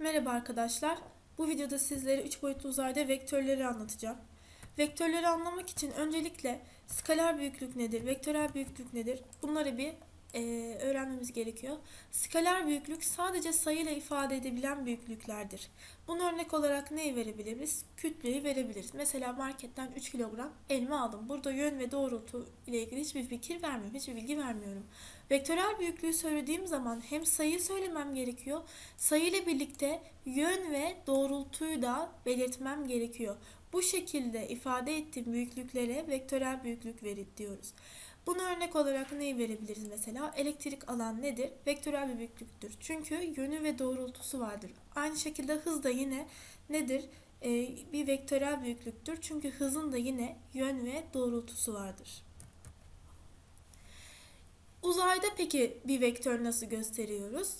Merhaba arkadaşlar. Bu videoda sizlere 3 boyutlu uzayda vektörleri anlatacağım. Vektörleri anlamak için öncelikle skaler büyüklük nedir, vektörel büyüklük nedir bunları bir eee, öğrenmemiz gerekiyor. Skaler büyüklük sadece sayıyla ifade edebilen büyüklüklerdir. Bunu örnek olarak neyi verebiliriz? Kütleyi verebiliriz. Mesela marketten 3 kilogram elma aldım. Burada yön ve doğrultu ile ilgili hiçbir fikir vermiyorum, hiçbir bilgi vermiyorum. Vektörel büyüklüğü söylediğim zaman hem sayıyı söylemem gerekiyor, sayı ile birlikte yön ve doğrultuyu da belirtmem gerekiyor. Bu şekilde ifade ettiğim büyüklüklere vektörel büyüklük verir diyoruz. Bunu örnek olarak neyi verebiliriz mesela? Elektrik alan nedir? Vektörel bir büyüklüktür. Çünkü yönü ve doğrultusu vardır. Aynı şekilde hız da yine nedir? Ee, bir vektörel büyüklüktür. Çünkü hızın da yine yön ve doğrultusu vardır. Uzayda peki bir vektör nasıl gösteriyoruz?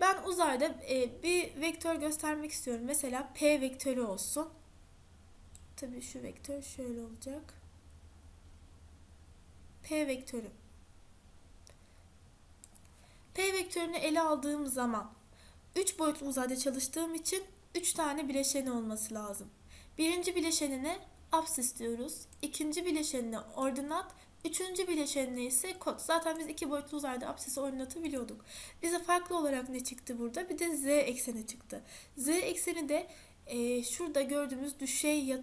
Ben uzayda e, bir vektör göstermek istiyorum. Mesela P vektörü olsun. Tabii şu vektör şöyle olacak. P vektörü. P vektörünü ele aldığım zaman 3 boyutlu uzayda çalıştığım için 3 tane bileşeni olması lazım. Birinci bileşenine apsis diyoruz. İkinci bileşenine ordinat. Üçüncü bileşenine ise kod. Zaten biz iki boyutlu uzayda apsisi ordinatı biliyorduk. Bize farklı olarak ne çıktı burada? Bir de z ekseni çıktı. Z ekseni de e, şurada gördüğümüz düşey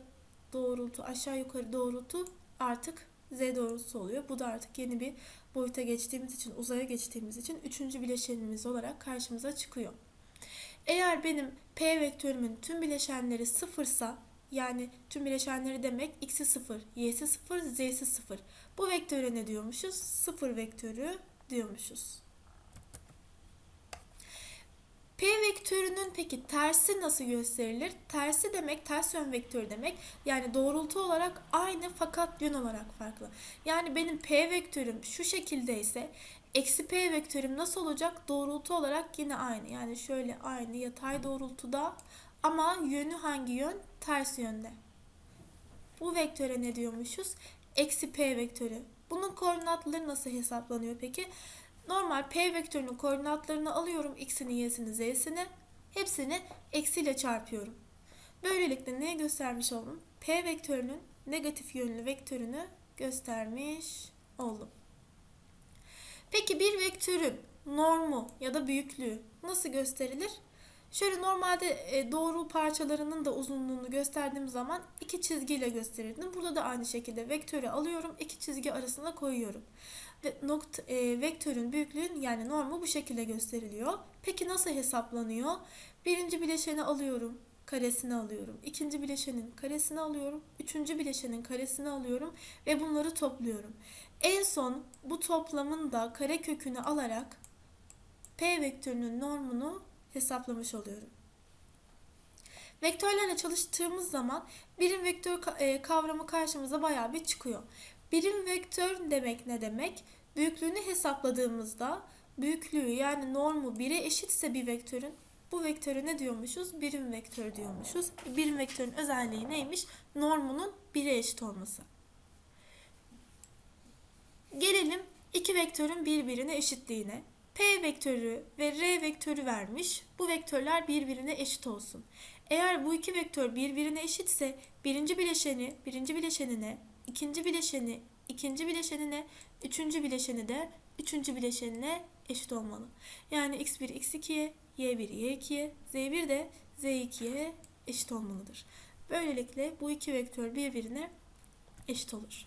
doğrultu, aşağı yukarı doğrultu artık z doğrultusu oluyor. Bu da artık yeni bir boyuta geçtiğimiz için, uzaya geçtiğimiz için üçüncü bileşenimiz olarak karşımıza çıkıyor. Eğer benim P vektörümün tüm bileşenleri sıfırsa yani tüm bileşenleri demek x'i sıfır, y'si sıfır, z'si sıfır. Bu vektöre ne diyormuşuz? Sıfır vektörü diyormuşuz. P vektörünün peki tersi nasıl gösterilir? Tersi demek ters yön vektörü demek. Yani doğrultu olarak aynı fakat yön olarak farklı. Yani benim P vektörüm şu şekilde ise eksi P vektörüm nasıl olacak? Doğrultu olarak yine aynı. Yani şöyle aynı yatay doğrultuda ama yönü hangi yön? Ters yönde. Bu vektöre ne diyormuşuz? Eksi P vektörü. Bunun koordinatları nasıl hesaplanıyor peki? Normal P vektörünün koordinatlarını alıyorum. X'ini, Y'sini, Z'sini. Hepsini eksiyle çarpıyorum. Böylelikle neye göstermiş oldum? P vektörünün negatif yönlü vektörünü göstermiş oldum. Peki bir vektörün normu ya da büyüklüğü nasıl gösterilir? Şöyle normalde e, doğru parçalarının da uzunluğunu gösterdiğim zaman iki çizgiyle gösterirdim. Burada da aynı şekilde vektörü alıyorum, iki çizgi arasına koyuyorum. Nokta, e, vektörün büyüklüğün yani normu bu şekilde gösteriliyor. Peki nasıl hesaplanıyor? Birinci bileşeni alıyorum, karesini alıyorum. İkinci bileşenin karesini alıyorum. Üçüncü bileşenin karesini alıyorum ve bunları topluyorum. En son bu toplamın da kare kökünü alarak P vektörünün normunu hesaplamış oluyorum. Vektörlerle çalıştığımız zaman birim vektör e, kavramı karşımıza bayağı bir çıkıyor. Birim vektör demek ne demek? Büyüklüğünü hesapladığımızda büyüklüğü yani normu 1'e eşitse bir vektörün bu vektöre ne diyormuşuz? Birim vektör diyormuşuz. Birim vektörün özelliği neymiş? Normunun 1'e eşit olması. Gelelim iki vektörün birbirine eşitliğine. P vektörü ve R vektörü vermiş. Bu vektörler birbirine eşit olsun. Eğer bu iki vektör birbirine eşitse birinci bileşeni birinci bileşenine, ikinci bileşeni ikinci bileşenine, üçüncü bileşeni de üçüncü bileşenine eşit olmalı. Yani x1 x2'ye, y1 y2'ye, z1 de z2'ye eşit olmalıdır. Böylelikle bu iki vektör birbirine eşit olur.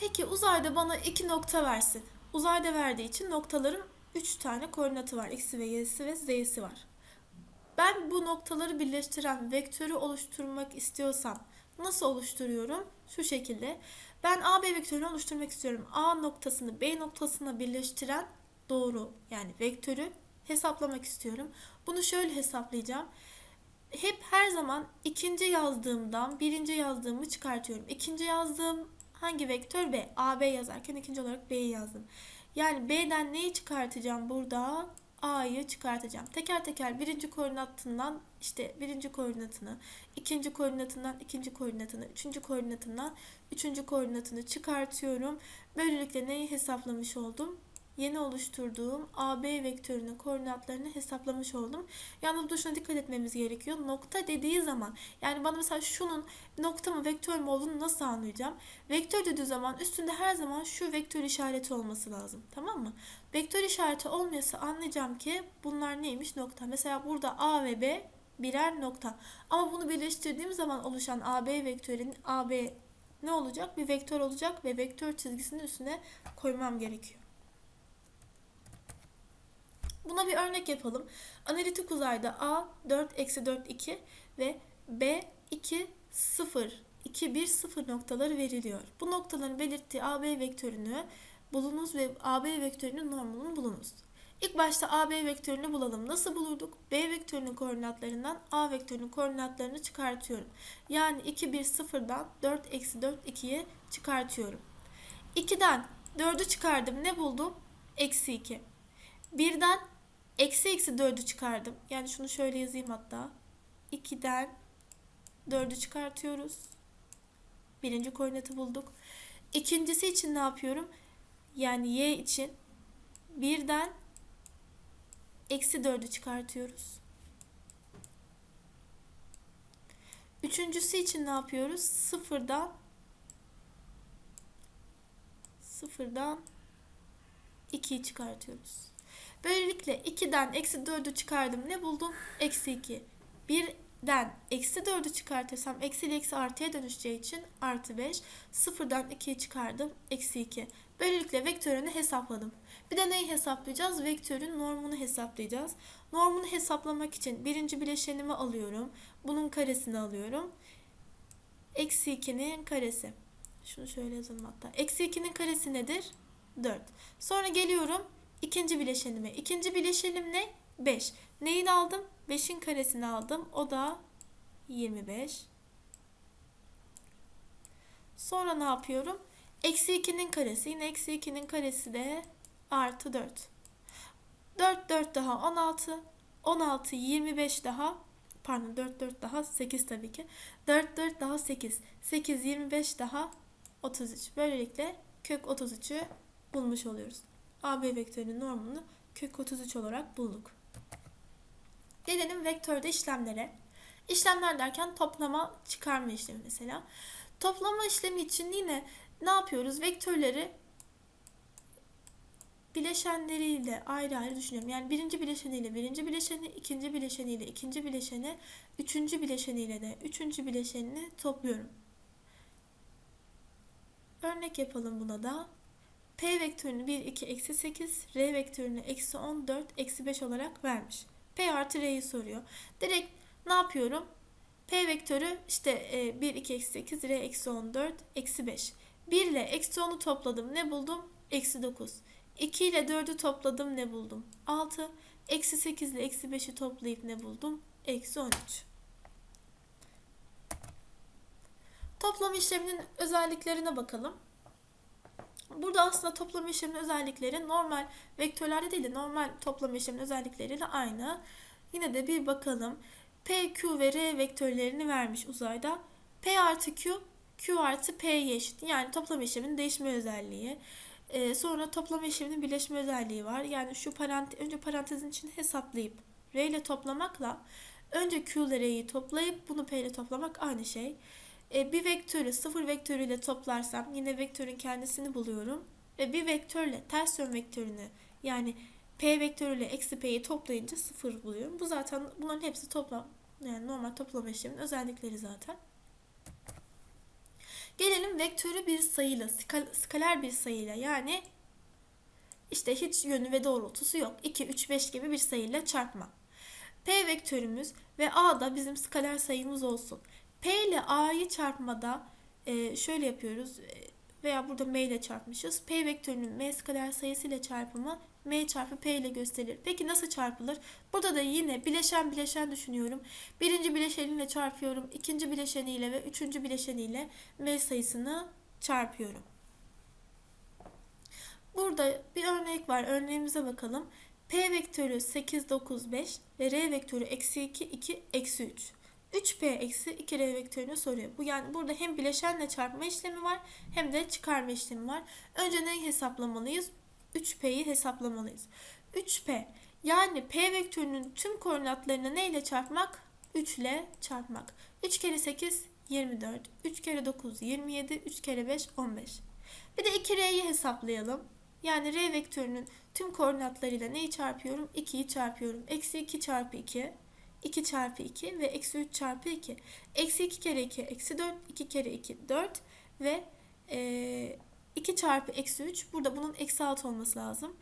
Peki uzayda bana iki nokta versin. Uzayda verdiği için noktaların 3 tane koordinatı var. X'i ve Y'si ve Z'si var. Ben bu noktaları birleştiren vektörü oluşturmak istiyorsam nasıl oluşturuyorum? Şu şekilde. Ben AB vektörünü oluşturmak istiyorum. A noktasını B noktasına birleştiren doğru yani vektörü hesaplamak istiyorum. Bunu şöyle hesaplayacağım. Hep her zaman ikinci yazdığımdan birinci yazdığımı çıkartıyorum. İkinci yazdığım hangi vektör B? AB yazarken ikinci olarak B'yi yazdım. Yani B'den neyi çıkartacağım burada? A'yı çıkartacağım. Teker teker birinci koordinatından işte birinci koordinatını, ikinci koordinatından ikinci koordinatını, üçüncü koordinatından üçüncü koordinatını çıkartıyorum. Böylelikle neyi hesaplamış oldum? Yeni oluşturduğum AB vektörünün koordinatlarını hesaplamış oldum. Yalnız burada şuna dikkat etmemiz gerekiyor. Nokta dediği zaman yani bana mesela şunun nokta mı vektör mü olduğunu nasıl anlayacağım? Vektör dediği zaman üstünde her zaman şu vektör işareti olması lazım. Tamam mı? Vektör işareti olmuyorsa anlayacağım ki bunlar neymiş nokta. Mesela burada A ve B birer nokta. Ama bunu birleştirdiğim zaman oluşan AB vektörün AB ne olacak? Bir vektör olacak ve vektör çizgisinin üstüne koymam gerekiyor. Buna bir örnek yapalım. Analitik uzayda A 4 eksi 4 2 ve B 2 0 2 1 0 noktaları veriliyor. Bu noktaların belirttiği AB vektörünü bulunuz ve AB vektörünün normunu bulunuz. İlk başta AB vektörünü bulalım. Nasıl bulurduk? B vektörünün koordinatlarından A vektörünün koordinatlarını çıkartıyorum. Yani 2 1 0'dan 4 eksi 4 2'ye çıkartıyorum. 2'den 4'ü çıkardım. Ne buldum? Eksi 2. 1'den eksi eksi 4'ü çıkardım. Yani şunu şöyle yazayım hatta. 2'den 4'ü çıkartıyoruz. Birinci koordinatı bulduk. İkincisi için ne yapıyorum? Yani y için 1'den eksi 4'ü çıkartıyoruz. Üçüncüsü için ne yapıyoruz? Sıfırdan sıfırdan 2'yi çıkartıyoruz. Böylelikle 2'den eksi 4'ü çıkardım. Ne buldum? Eksi 2. 1'den eksi 4'ü çıkartırsam eksi ile eksi artıya dönüşeceği için artı 5. Sıfırdan 2'yi çıkardım. Eksi 2. Böylelikle vektörünü hesapladım. Bir de neyi hesaplayacağız? Vektörün normunu hesaplayacağız. Normunu hesaplamak için birinci bileşenimi alıyorum. Bunun karesini alıyorum. Eksi 2'nin karesi. Şunu şöyle yazalım hatta. Eksi 2'nin karesi nedir? 4. Sonra geliyorum ikinci bileşenime. İkinci bileşenim ne? 5. Neyin aldım? 5'in karesini aldım. O da 25. Sonra ne yapıyorum? Eksi 2'nin karesi. Yine eksi 2'nin karesi de artı 4. 4 4 daha 16. 16 25 daha pardon 4 4 daha 8 tabii ki. 4 4 daha 8. 8 25 daha 33. Böylelikle kök 33'ü bulmuş oluyoruz. AB vektörünün normunu kök 33 olarak bulduk. Gelelim vektörde işlemlere. İşlemler derken toplama çıkarma işlemi mesela. Toplama işlemi için yine ne yapıyoruz? Vektörleri bileşenleriyle ayrı ayrı düşünüyorum. Yani birinci bileşeniyle birinci bileşeni, ikinci bileşeniyle ikinci bileşeni, üçüncü bileşeniyle de üçüncü bileşenini topluyorum. Örnek yapalım buna da. P vektörünü 1, 2, eksi 8, R vektörünü eksi 10, 4, eksi 5 olarak vermiş. P artı R'yi soruyor. Direkt ne yapıyorum? P vektörü işte 1, 2, eksi 8, R eksi 14, eksi 5. 1 ile eksi 10'u topladım. Ne buldum? Eksi 9. 2 ile 4'ü topladım. Ne buldum? 6. Eksi 8 ile eksi 5'i toplayıp ne buldum? Eksi 13. Toplam işleminin özelliklerine bakalım. Burada aslında toplam işleminin özellikleri normal vektörlerde değil de normal toplam işleminin özellikleriyle aynı. Yine de bir bakalım. P, Q ve R vektörlerini vermiş uzayda. P artı Q, Q artı P'ye eşit. Yani toplam işlemin değişme özelliği. Ee, sonra toplam işleminin birleşme özelliği var. Yani şu parantez, önce parantezin içini hesaplayıp R ile toplamakla önce Q ile R'yi toplayıp bunu P ile toplamak aynı şey. Ee, bir vektörü sıfır vektörüyle toplarsam yine vektörün kendisini buluyorum. Ve bir vektörle ters yön vektörünü yani P vektörüyle eksi P'yi toplayınca sıfır buluyorum. Bu zaten bunların hepsi toplam. Yani normal toplam işlemin özellikleri zaten. Gelelim vektörü bir sayıyla, skal, skaler bir sayıyla yani işte hiç yönü ve doğrultusu yok. 2, 3, 5 gibi bir sayıyla çarpma. P vektörümüz ve A da bizim skaler sayımız olsun. P ile A'yı çarpmada e, şöyle yapıyoruz e, veya burada M ile çarpmışız. P vektörünün M skaler sayısı ile çarpımı M çarpı P ile gösterilir. Peki nasıl çarpılır? Burada da yine bileşen bileşen düşünüyorum. Birinci bileşeniyle çarpıyorum. ikinci bileşeniyle ve üçüncü bileşeniyle M sayısını çarpıyorum. Burada bir örnek var. Örneğimize bakalım. P vektörü 8, 9, 5 ve R vektörü eksi 2, 2, eksi 3. 3P eksi 2R vektörünü soruyor. Bu yani burada hem bileşenle çarpma işlemi var hem de çıkarma işlemi var. Önce neyi hesaplamalıyız? 3P'yi hesaplamalıyız. 3P yani P vektörünün tüm koordinatlarını ne ile çarpmak? 3 ile çarpmak. 3 kere 8 24. 3 kere 9 27. 3 kere 5 15. Bir de 2R'yi hesaplayalım. Yani R vektörünün tüm koordinatlarıyla neyi çarpıyorum? 2'yi çarpıyorum. Eksi 2 çarpı 2. 2 çarpı 2 ve eksi 3 çarpı 2. Eksi 2 kere 2 eksi 4. 2 kere 2 4 ve e, 2 çarpı eksi 3. Burada bunun eksi 6 olması lazım.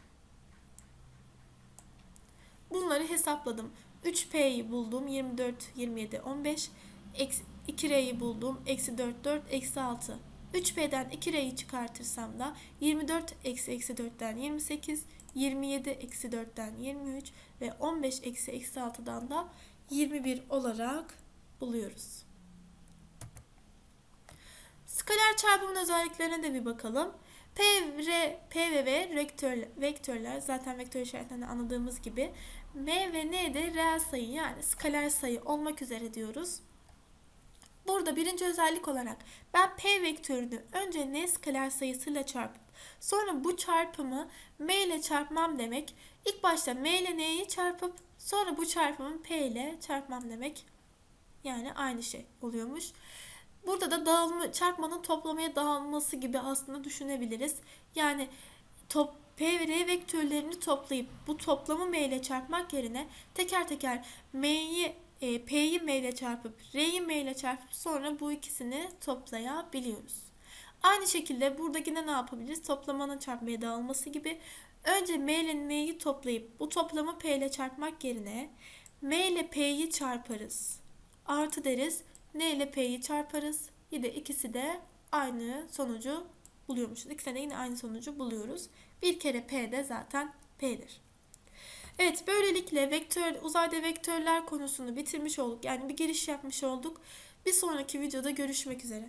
Bunları hesapladım. 3P'yi buldum. 24, 27, 15. Eksi 2R'yi buldum. Eksi 4, 4, eksi 6. 3P'den 2R'yi çıkartırsam da 24 eksi eksi 4'ten 28, 27 eksi 4'ten 23 ve 15 eksi eksi 6'dan da 21 olarak buluyoruz. Skaler çarpımın özelliklerine de bir bakalım. P, R, P ve V vektör, vektörler zaten vektör işaretlerinden anladığımız gibi M ve N de reel sayı yani skaler sayı olmak üzere diyoruz. Burada birinci özellik olarak ben P vektörünü önce N skaler sayısıyla çarpıp sonra bu çarpımı M ile çarpmam demek. İlk başta M ile N'yi çarpıp sonra bu çarpımı P ile çarpmam demek. Yani aynı şey oluyormuş. Burada da dağılma, çarpmanın toplamaya dağılması gibi aslında düşünebiliriz. Yani top, P ve R vektörlerini toplayıp bu toplamı M ile çarpmak yerine teker teker M'yi e, P'yi M ile çarpıp R'yi M ile çarpıp sonra bu ikisini toplayabiliyoruz. Aynı şekilde burada yine ne yapabiliriz? Toplamanın çarpmaya dağılması gibi. Önce M ile N'yi toplayıp bu toplamı P ile çarpmak yerine M ile P'yi çarparız. Artı deriz. N ile P'yi çarparız. Yine ikisi de aynı sonucu buluyormuşuz. İkisine de yine aynı sonucu buluyoruz. Bir kere P de zaten P'dir. Evet böylelikle vektör, uzayda vektörler konusunu bitirmiş olduk. Yani bir giriş yapmış olduk. Bir sonraki videoda görüşmek üzere.